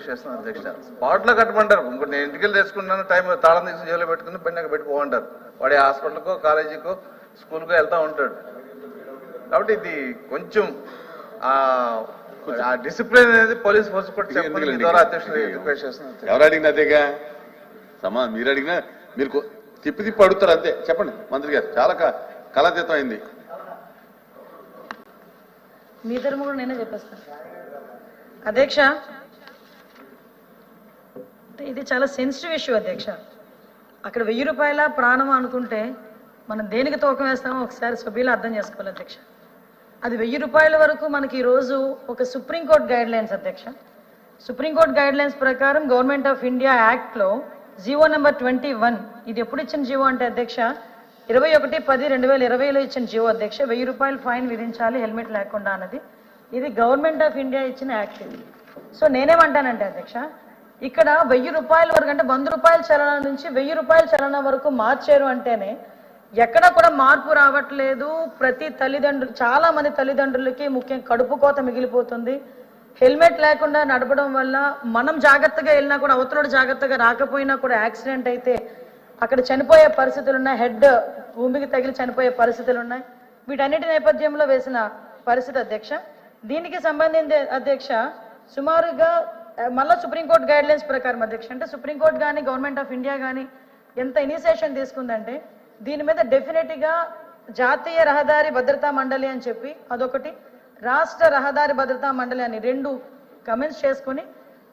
Request చేస్తున్నాను అధ్యక్ష. స్పాట్లో కట్టమంటారు. ఇంకోటి నేను ఇంటికి వెళ్ళి తెచ్చుకున్నాను టైం తాళం తీసి జైల్లో పెట్టుకుని బండి అక్కడ పెట్టుకోమంటారు వాడి హాస్పిటల్కో కాలేజీకో స్కూల్కో వెళ్తా ఉంటాడు. కాబట్టి ఇది కొంచెం ఆ డిసిప్లిన్ అనేది పోలీస్ ఫోర్స్ కూడా చెప్పండి? ద్వారా అధ్యక్షుడు రిక్వెస్ట్ చేస్తున్నాను ఎవరు అడిగినా అదేగా? సమా మీరు అడిగినా మీరు తిప్పి తిప్పి అడుగుతారు అంతే. చెప్పండి మంత్రి గారు చాలా కళాతీతం అయింది. మీ తరము కూడా నేనే చెప్పేస్తాను. అధ్యక్ష ఇది చాలా సెన్సిటివ్ ఇష్యూ అధ్యక్ష. అక్కడ వెయ్యి రూపాయల ప్రాణం అనుకుంటే మనం దేనికి తూకం వేస్తామో ఒకసారి సభ్యులు అర్థం చేసుకోవాలి అధ్యక్ష. అది వెయ్యి రూపాయల వరకు మనకి ఈరోజు ఒక సుప్రీంకోర్టు గైడ్ లైన్స్ అధ్యక్ష. సుప్రీంకోర్టు గైడ్ లైన్స్ ప్రకారం గవర్నమెంట్ ఆఫ్ ఇండియా యాక్ట్లో G O number twenty one ఇది ఎప్పుడు ఇచ్చిన జీవో అంటే అధ్యక్ష? ఇరవై ఒకటి పది రెండు వేల ఇరవైలో ఇచ్చిన జీవో అధ్యక్ష. వెయ్యి రూపాయలు ఫైన్ విధించాలి హెల్మెట్ లేకుండా అన్నది. ఇది గవర్నమెంట్ ఆఫ్ ఇండియా ఇచ్చిన యాక్ట్ ఇది. సో నేనేమంటానంటే అధ్యక్ష ఇక్కడ వెయ్యి రూపాయల వరకు అంటే వంద రూపాయల చలన నుంచి వెయ్యి రూపాయల చలన వరకు మార్చారు అంటేనే ఎక్కడ కూడా మార్పు రావట్లేదు. ప్రతి తల్లిదండ్రులు చాలా మంది తల్లిదండ్రులకి ముఖ్యం కడుపు కోత మిగిలిపోతుంది. హెల్మెట్ లేకుండా నడపడం వల్ల మనం జాగ్రత్తగా వెళ్ళినా కూడా అవతలడు జాగ్రత్తగా రాకపోయినా కూడా యాక్సిడెంట్ అయితే అక్కడ చనిపోయే పరిస్థితులు ఉన్నాయి. హెడ్ భూమికి తగిలి చనిపోయే పరిస్థితులు ఉన్నాయి. వీటన్నిటి నేపథ్యంలో వేసిన పరిస్థితి అధ్యక్ష. దీనికి సంబంధించి అధ్యక్ష సుమారుగా మళ్ళీ సుప్రీంకోర్టు గైడ్ లైన్స్ ప్రకారం అధ్యక్ష అంటే సుప్రీంకోర్టు కానీ గవర్నమెంట్ ఆఫ్ ఇండియా కానీ ఎంత ఇనిషియేషన్ తీసుకుందంటే దీని మీద డెఫినెట్గా జాతీయ రహదారి భద్రతా మండలి అని చెప్పి అదొకటి రాష్ట్ర రహదారి భద్రతా మండలి అని రెండు కమెంట్స్ చేసుకుని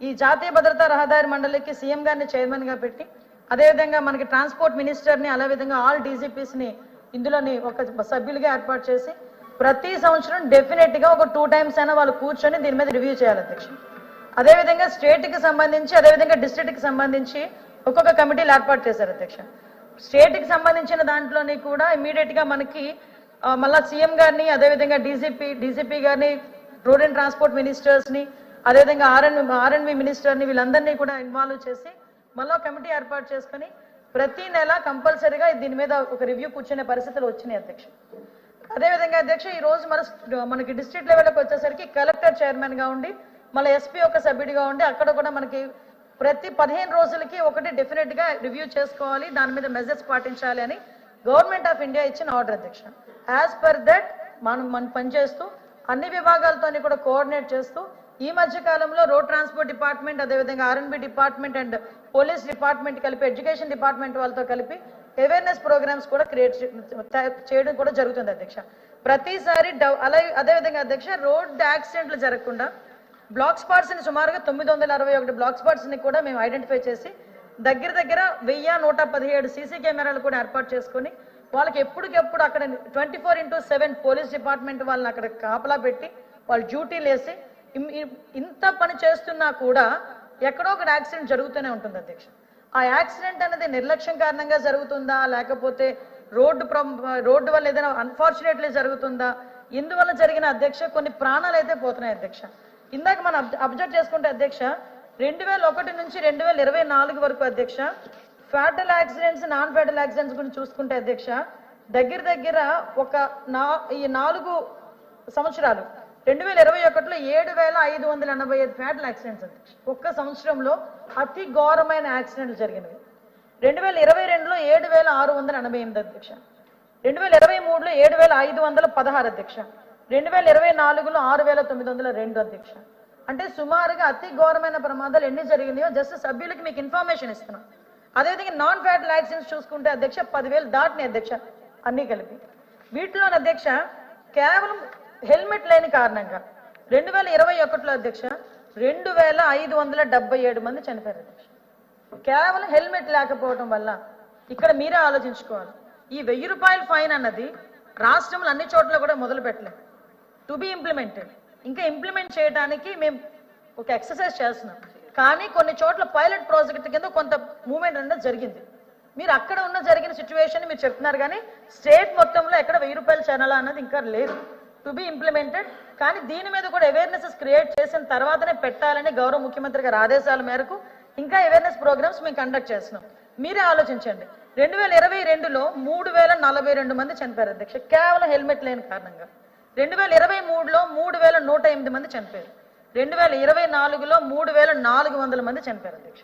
ఈ జాతీయ భద్రతా రహదారి మండలికి సీఎం గారిని చైర్మన్గా పెట్టి అదేవిధంగా మనకి ట్రాన్స్పోర్ట్ మినిస్టర్ని అదే విధంగా ఆల్ డీజీపీస్ని ఇందులోని ఒక సభ్యులుగా ఏర్పాటు చేసి ప్రతి సంవత్సరం డెఫినెట్గా ఒక టూ టైమ్స్ అయినా వాళ్ళు కూర్చొని దీని మీద రివ్యూ చేయాలి అధ్యక్షుడు అదేవిధంగా స్టేట్కి సంబంధించి అదేవిధంగా డిస్ట్రిక్ట్కి సంబంధించి ఒక్కొక్క కమిటీలు ఏర్పాటు చేశారు అధ్యక్ష. స్టేట్కి సంబంధించిన దాంట్లోని కూడా ఇమీడియట్గా మనకి మళ్ళా సీఎం గారిని అదేవిధంగా డీజీపీ డీజీపీ గారిని రోడ్ అండ్ ట్రాన్స్పోర్ట్ మినిస్టర్స్ని అదేవిధంగా R N R N V మినిస్టర్ని వీళ్ళందరినీ కూడా ఇన్వాల్వ్ చేసి మళ్ళీ కమిటీ ఏర్పాటు చేసుకొని ప్రతి నెల కంపల్సరీగా దీని మీద ఒక రివ్యూ కూర్చునే పరిస్థితులు వచ్చినాయి అధ్యక్ష. అదేవిధంగా అధ్యక్ష ఈ రోజు మన మనకి డిస్ట్రిక్ట్ లెవెల్కి వచ్చేసరికి కలెక్టర్ చైర్మన్గా ఉండి మళ్ళీ ఎస్పీ ఒక సభ్యుడిగా ఉండి అక్కడ కూడా మనకి ప్రతి పదిహేను రోజులకి ఒకటి డెఫినెట్గా రివ్యూ చేసుకోవాలి దాని మీద మెజర్స్ పాటించాలి అని గవర్నమెంట్ ఆఫ్ ఇండియా ఇచ్చిన ఆర్డర్ అధ్యక్ష. యాజ్ పర్ దట్ మనం మనం పనిచేస్తూ అన్ని విభాగాలతోని కూడా కోఆర్డినేట్ చేస్తూ ఈ మధ్య కాలంలో రోడ్ ట్రాన్స్పోర్ట్ డిపార్ట్మెంట్ అదేవిధంగా R N B department and police department కలిపి ఎడ్యుకేషన్ డిపార్ట్మెంట్ వాళ్ళతో కలిపి అవేర్నెస్ ప్రోగ్రామ్స్ కూడా క్రియేట్ చేయడం కూడా జరుగుతుంది అధ్యక్ష. ప్రతిసారి డౌ అలా అదేవిధంగా అధ్యక్ష రోడ్ యాక్సిడెంట్లు జరగకుండా బ్లాక్ స్పాట్స్ని సుమారుగా తొమ్మిది వందల అరవై ఒకటి బ్లాక్ స్పాట్స్ని కూడా మేము ఐడెంటిఫై చేసి దగ్గర దగ్గర వెయ్యి నూట పదిహేడు సీసీ కెమెరాలు కూడా ఏర్పాటు చేసుకొని వాళ్ళకి ఎప్పటికెప్పుడు అక్కడ twenty four into seven police department వాళ్ళని అక్కడ కాపలా పెట్టి వాళ్ళు డ్యూటీలు వేసి ఇంత పని చేస్తున్నా కూడా ఎక్కడో ఒక యాక్సిడెంట్ జరుగుతూనే ఉంటుంది అధ్యక్ష. ఆ యాక్సిడెంట్ అనేది నిర్లక్ష్యం కారణంగా జరుగుతుందా? లేకపోతే రోడ్డు ప్రం- రోడ్డు వల్ల ఏదైనా అన్ఫార్చునేట్లీ జరుగుతుందా? ఇందువల్ల జరిగిన అధ్యక్ష కొన్ని ప్రాణాలు అయితే పోతున్నాయి అధ్యక్ష. ఇందాక మనం అబ్జర్వ్ చేసుకుంటే అధ్యక్ష రెండు వేల ఒకటి నుంచి రెండు వేల ఇరవై నాలుగు వరకు అధ్యక్ష fatal accidents non fatal accidents గురించి చూసుకుంటే అధ్యక్ష దగ్గర దగ్గర ఒక నా ఈ నాలుగు సంవత్సరాలు రెండు వేల ఇరవై ఒకటిలో ఏడు వేల ఐదు వందల ఎనభై ఐదు ఫ్యాటల్ యాక్సిడెంట్స్ అధ్యక్ష. ఒక్క సంవత్సరంలో అతి ఘోరమైన యాక్సిడెంట్లు జరిగినవి. రెండు వేల ఇరవై రెండులో ఏడు వేల ఆరు వందల ఎనభై ఎనిమిది అధ్యక్ష. రెండు వేల ఇరవై మూడులో ఏడు వేల ఐదు వందల పదహారు అధ్యక్ష. రెండు వేల ఇరవై నాలుగులో ఆరు వేల తొమ్మిది వందల రెండు అధ్యక్ష. అంటే సుమారుగా అతి ఘోరమైన ప్రమాదాలు ఎన్ని జరిగినాయో జస్ట్ సభ్యులకి మీకు ఇన్ఫర్మేషన్ ఇస్తున్నాం. అదేవిధంగా నాన్ ఫ్యాటల్ యాక్సిడెంట్స్ చూసుకుంటే అధ్యక్ష పదివేలు దాటినాయి అధ్యక్ష అన్నీ కలిపి. వీటిలో అధ్యక్ష కేవలం హెల్మెట్ లేని కారణంగా రెండు వేల ఇరవై ఒకటిలో అధ్యక్ష రెండు వేల ఐదు వందల డెబ్బై ఏడు మంది చనిపోయారు అధ్యక్ష. కేవలం హెల్మెట్ లేకపోవడం వల్ల ఇక్కడ మీరే ఆలోచించుకోవాలి. ఈ వెయ్యి రూపాయల ఫైన్ అన్నది రాష్ట్రంలో అన్ని చోట్ల కూడా మొదలు పెట్టలేదు టు బి ఇంప్లిమెంటెడ్ ఇంకా ఇంప్లిమెంట్ చేయడానికి మేము ఒక ఎక్సర్సైజ్ చేస్తున్నాం. కానీ కొన్ని చోట్ల పైలట్ ప్రాజెక్ట్ కింద కొంత మూవ్మెంట్ అనేది జరిగింది. మీరు అక్కడ ఉన్న జరిగిన సిచ్యువేషన్ మీరు చెప్తున్నారు కానీ స్టేట్ మొత్తంలో ఎక్కడ వెయ్యి రూపాయల ఛానల్ అన్నది ఇంకా లేదు. టు బి ఇంప్లిమెంటెడ్ కానీ దీని మీద కూడా అవేర్నెస్ క్రియేట్ చేసిన తర్వాతనే పెట్టాలని గౌరవ ముఖ్యమంత్రి గారి ఆదేశాల మేరకు ఇంకా అవేర్నెస్ ప్రోగ్రామ్స్ మేము కండక్ట్ చేస్తున్నాం. మీరే ఆలోచించండి. రెండు వేల ఇరవై రెండులో మూడు వేల నలభై రెండు మంది చనిపోయారు అధ్యక్ష. కేవలం హెల్మెట్ లేని కారణంగా. రెండు వేల ఇరవై మూడులో మూడు వేల నూట ఎనిమిది మంది చనిపోయారు. రెండు వేల ఇరవై నాలుగులో మూడు వేల నాలుగు వందల మంది చనిపోయారు అధ్యక్ష.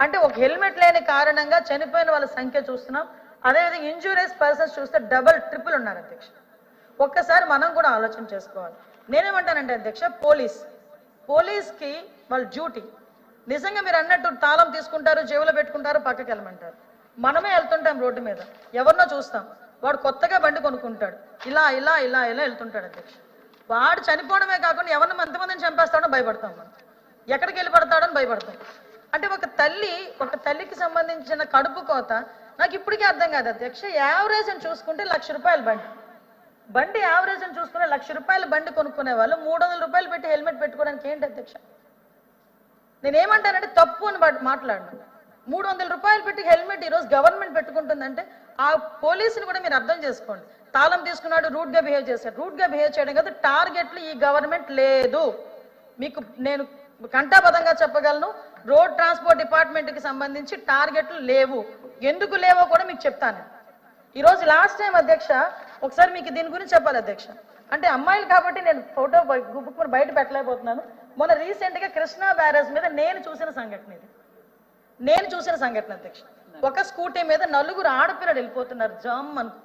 అంటే ఒక హెల్మెట్ లేని కారణంగా చనిపోయిన వాళ్ళ సంఖ్య చూస్తున్నాం. అదేవిధంగా ఇంజూరియస్ పర్సన్స్ చూస్తే డబల్ ట్రిపుల్ ఉన్నారు అధ్యక్ష. ఒక్కసారి మనం కూడా ఆలోచన చేసుకోవాలి. నేనేమంటానంటే అధ్యక్ష పోలీస్. పోలీస్కి వాళ్ళ డ్యూటీ. నిజంగా మీరు అన్నట్టు తాళం తీసుకుంటారు జేబులో పెట్టుకుంటారు పక్కకి వెళ్ళమంటారు మనమే వెళ్తుంటాం రోడ్డు మీద. ఎవరినో చూస్తాం. వాడు కొత్తగా బండి కొనుక్కుంటాడు. ఇలా ఇలా ఇలా ఇలా వెళ్తుంటాడు అధ్యక్ష. వాడు చనిపోవడమే కాకుండా ఎవరిని ఎంతమందిని చంపేస్తాడో భయపడతాం మనం. ఎక్కడికి వెళ్ళి పడతాడని భయపడతాం. అంటే ఒక తల్లి ఒక తల్లికి సంబంధించిన కడుపు కోత నాకు ఇప్పటికీ అర్థం కాదు అధ్యక్ష. యావరేజ్ అని చూసుకుంటే లక్ష రూపాయలు బండి. బండి యావరేజ్ అని చూసుకునే లక్ష రూపాయల బండి కొనుక్కునే వాళ్ళు మూడు వందల రూపాయలు పెట్టి హెల్మెట్ పెట్టుకోవడానికి ఏంటి అధ్యక్ష? నేనేమంటానంటే తప్పు అని బట్- మాట్లాడను. మూడు వందల రూపాయలు పెట్టి హెల్మెట్ ఈరోజు గవర్నమెంట్ పెట్టుకుంటుందంటే ఆ పోలీసుని కూడా మీరు అర్థం చేసుకోండి. తాళం తీసుకున్నాడు రూట్గా బిహేవ్ చేశాడు. రూట్గా బిహేవ్ చేయడం కాదు టార్గెట్లు ఈ గవర్నమెంట్ లేదు. మీకు నేను కంటాబద్ధంగా చెప్పగలను రోడ్ ట్రాన్స్పోర్ట్ డిపార్ట్మెంట్కి సంబంధించి టార్గెట్లు లేవు. ఎందుకు లేవో కూడా మీకు చెప్తాను. ఈరోజు లాస్ట్ టైం అధ్యక్ష ఒకసారి మీకు దీని గురించి చెప్పాలి అధ్యక్ష. అంటే అమ్మాయిలు కాబట్టి నేను ఫోటో గుప్పుకుని బయట పెట్టలేకపోతున్నాను. మొన్న రీసెంట్గా కృష్ణా బ్యారేజ్ మీద నేను చూసిన సంఘటన ఇది. నేను చూసిన సంఘటన అధ్యక్ష. ఒక స్కూటీ మీద నలుగురు ఆడపిల్లలు వెళ్ళిపోతున్నారు. జామ్ అనుకు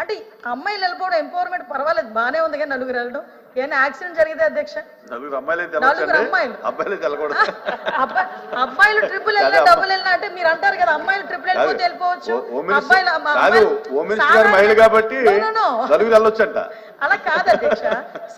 అంటే అమ్మాయిలు వెళ్ళిపోవడం ఎంపవర్మెంట్ పర్వాలేదు. బాగానే ఉంది కానీ నలుగురు వెళ్ళడం. ఏమైనా యాక్సిడెంట్ జరిగితే అధ్యక్ష. అబ్బాయిలు ట్రిపుల్ వెళ్ళినా డబుల్ వెళ్ళినా అంటే మీరు అంటారు కదా అమ్మాయిలు ట్రిపుల్ వెళ్ళిపోతే వెళ్ళిపోవచ్చు. అబ్బాయిలు కాబట్టి అలా కాదు అధ్యక్ష.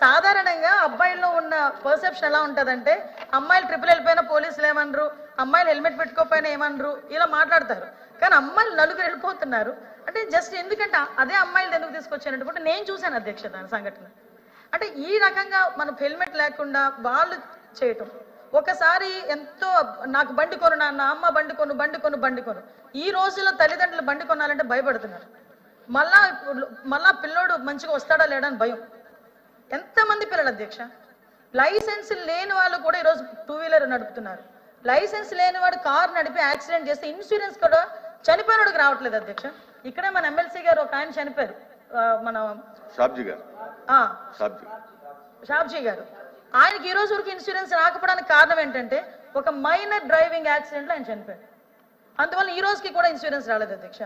సాధారణంగా అబ్బాయిల్లో ఉన్న పర్సెప్షన్ ఎలా ఉంటదంటే అమ్మాయిలు ట్రిపుల్ వెళ్ళిపోయినా పోలీసులు ఏమనరు అమ్మాయిలు హెల్మెట్ పెట్టుకోకపోయినా ఏమనరు ఇలా మాట్లాడతారు. కానీ అమ్మాయిలు నలుగురు వెళ్ళిపోతున్నారు. అంటే జస్ట్ ఎందుకంటే అదే అమ్మాయిలు ఎందుకు తీసుకొచ్చారంటే కూడా నేను చూశాను అధ్యక్ష దాని సంఘటన. అంటే ఈ రకంగా మనం హెల్మెట్ లేకుండా వాళ్ళు చేయటం. ఒకసారి ఎంతో నాకు బండి కొను నా అమ్మ బండి కొను బండి కొను బండి కొను. ఈ రోజుల్లో తల్లిదండ్రులు బండి కొనాలంటే భయపడుతున్నారు. మళ్ళా ఇప్పుడు- మళ్ళా పిల్లోడు మంచిగా వస్తాడా లేడా అని భయం. ఎంతమంది పిల్లలు అధ్యక్ష? లైసెన్స్ లేని వాళ్ళు కూడా ఈరోజు టూ వీలర్ నడుపుతున్నారు. లైసెన్స్ లేని వాడు నడిపి యాక్సిడెంట్ చేస్తే ఇన్సూరెన్స్ కూడా చనిపోయినోడికి రావట్లేదు అధ్యక్ష. ఇక్కడే మన ఎమ్మెల్సీ గారు ఒక ఆయన చనిపోయారు. మన షాబ్జీ గారు. షాబ్జీ. షాబ్జీ గారు ఆయనకి ఈ రోజు వరకు ఇన్సూరెన్స్ రాకపోవడానికి కారణం ఏంటంటే ఒక మైనర్ డ్రైవింగ్ యాక్సిడెంట్లో ఆయన చనిపోయాడు. అందువల్ల ఈ రోజుకి కూడా ఇన్సూరెన్స్ రాలేదు అధ్యక్ష.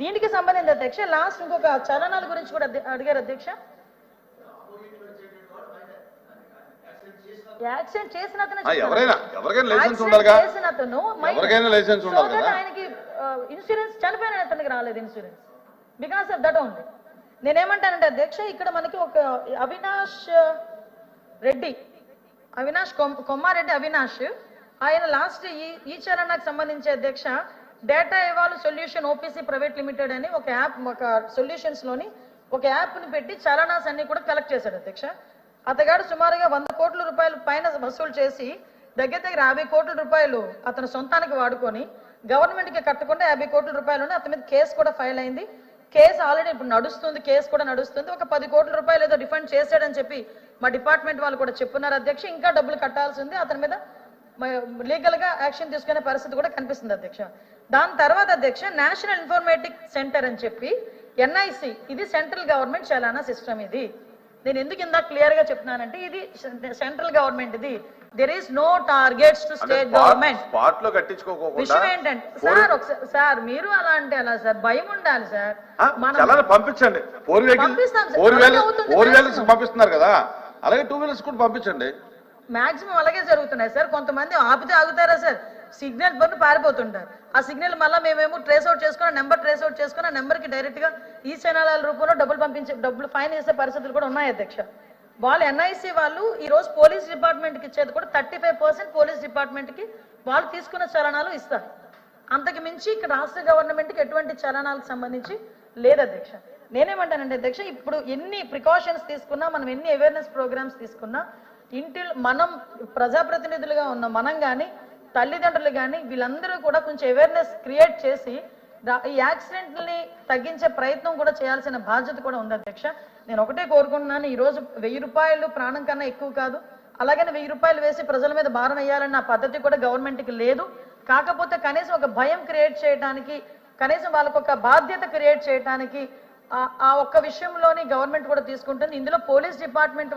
దీనికి సంబంధించి అధ్యక్ష లాస్ట్ ఇంకొక చలనాల గురించి కూడా అడిగారు అధ్యక్ష. యాక్సిడెంట్ చేసిన అతనే యాక్సిడెంట్ ఆయనకి ఇన్సూరెన్స్ చనిపోయిన అతనికి రాలేదు insurance. Because of that only నేనేమంటానంటే అధ్యక్ష ఇక్కడ మనకి ఒక అవినాష్ రెడ్డి అవినాష్ కొమ్మారెడ్డి అవినాష్ ఆయన లాస్ట్ ఈ ఈ చరణకు సంబంధించి అధ్యక్ష data evolve solution OPC private limited అని ఒక యాప్ ఒక సొల్యూషన్స్లోని ఒక యాప్ని పెట్టి చరణాస్ అన్ని కూడా కలెక్ట్ చేశాడు అధ్యక్ష అతగాడు సుమారుగా వంద కోట్ల రూపాయలు పైన వసూలు చేసి దగ్గర దగ్గర యాభై కోట్ల రూపాయలు అతను సొంతానికి వాడుకొని గవర్నమెంట్కి కట్టకుండా యాభై కోట్ల రూపాయలు ఉన్నాయి. అతని మీద కేసు కూడా ఫైల్ అయింది కేసు ఆల్రెడీ ఇప్పుడు నడుస్తుంది కేసు కూడా నడుస్తుంది. ఒక పది కోట్ల రూపాయలు ఏదో రిఫండ్ చేశాడని చెప్పి మా డిపార్ట్మెంట్ వాళ్ళు కూడా చెప్పున్నారు. అధ్యక్ష ఇంకా డబ్బులు కట్టాల్సి ఉంది అతని మీద లీగల్గా యాక్షన్ తీసుకునే పరిస్థితి కూడా కనిపిస్తుంది అధ్యక్ష. దాని తర్వాత అధ్యక్ష నేషనల్ ఇన్ఫర్మేటిక్ సెంటర్ అని చెప్పి ఎన్ఐసి ఇది సెంట్రల్ గవర్నమెంట్ చలానా సిస్టమ్ ఇది. నేను ఎందుకు ఇందాక క్లియర్గా చెప్తున్నానంటే ఇది సెంట్రల్ గవర్నమెంట్ ఇది there is no targets to state government స్పాట్లో కట్టించుకోకుండా విషయం ఏంటంటే సార్ ఒకసారి సార్ మీరు అలా అంటే అలా సార్? భయం ఉండాలి సార్. మనం పంపించండి. Four wheelers. పంపిస్తున్నారు కదా. అలాగే టూ వీలర్స్ కూడా పంపించండి. మాక్సిమం అలాగే జరుగుతున్నాయి సార్. కొంతమంది ఆపితే ఆగుతారా సార్? సిగ్నల్ బంద్ పారిపోతుంటారు. ఆ సిగ్నల్ మళ్ళీ మేమేమో ట్రేస్ అవుట్ చేసుకుని నెంబర్ ట్రేస్ అవుట్ చేసుకుని నెంబర్కి డైరెక్ట్గా ఈ ఛానల్ రూపంలో డబ్బులు పంపించే డబ్బులు ఫైన్ వేసే పరిస్థితులు కూడా ఉన్నాయి అధ్యక్ష. వాళ్ళు ఎన్ఐసి వాళ్ళు ఈరోజు పోలీస్ డిపార్ట్మెంట్కి ఇచ్చేది కూడా థర్టీ ఫైవ్ పర్సెంట్ పోలీస్ డిపార్ట్మెంట్కి వాళ్ళు తీసుకున్న చలనాలు ఇస్తారు. అంతకు మించి ఇక్కడ రాష్ట్ర గవర్నమెంట్కి ఎటువంటి చలనాలకు సంబంధించి లేదు అధ్యక్ష. నేనేమంటానంటే అధ్యక్ష ఇప్పుడు ఎన్ని ప్రికాషన్స్ తీసుకున్నా మనం ఎన్ని అవేర్నెస్ ప్రోగ్రామ్స్ తీసుకున్నా ఇంటి మనం ప్రజాప్రతినిధులుగా ఉన్న మనం కానీ తల్లిదండ్రులు కానీ వీళ్ళందరూ కూడా కొంచెం అవేర్నెస్ క్రియేట్ చేసి ఈ యాక్సిడెంట్ని తగ్గించే ప్రయత్నం కూడా చేయాల్సిన బాధ్యత కూడా ఉంది అధ్యక్ష. నేను ఒకటే కోరుకుంటున్నాను ఈ రోజు వెయ్యి రూపాయలు ప్రాణం కన్నా ఎక్కువ కాదు. అలాగని వెయ్యి రూపాయలు వేసి ప్రజల మీద భారం వేయాలన్న పద్ధతి కూడా గవర్నమెంట్కి లేదు. కాకపోతే కనీసం ఒక భయం క్రియేట్ చేయడానికి కనీసం వాళ్ళకు ఒక బాధ్యత క్రియేట్ చేయడానికి ఆ- ఆ ఒక్క విషయంలోని గవర్నమెంట్ కూడా తీసుకుంటుంది. ఇందులో పోలీస్ డిపార్ట్మెంట్